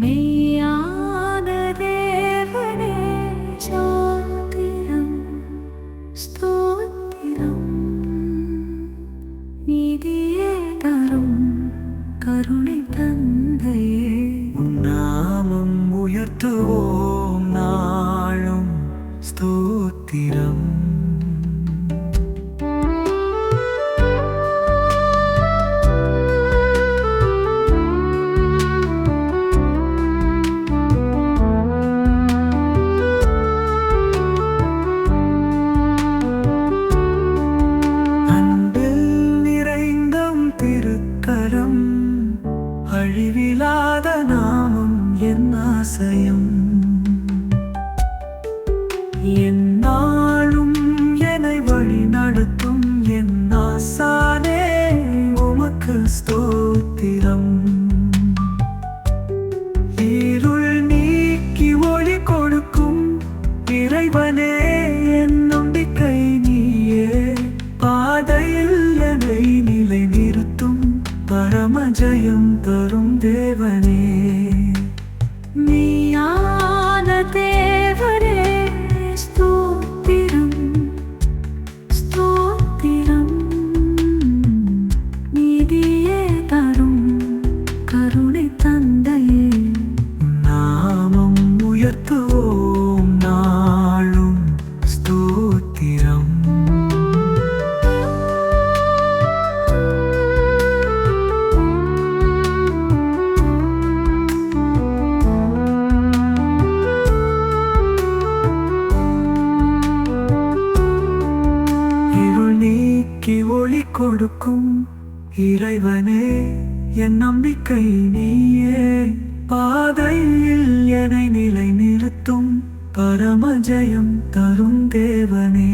மெய்யான தேவனே சோத்திரம் ஸ்தோத்திரம் நீதியே தரும் இல்லாத நாமம் என் ஆசையும். என்னாலும் என்னை வழி நடத்தும். என் ஆசானே உமக்கு ஸ்தோத்திரம். இருள் நீக்கி ஒளி கொடுக்கும் இறைவனே என் நம்பிக்கை பரம ஜெயம் தரும் தேவனே. நீ ஒளி கொடுக்கும் இறைவனே என் நம்பிக்கை நீயே. பாதையில் என்னை நிலை நிறுத்தும் பரம ஜெயம் தரும் தேவனே.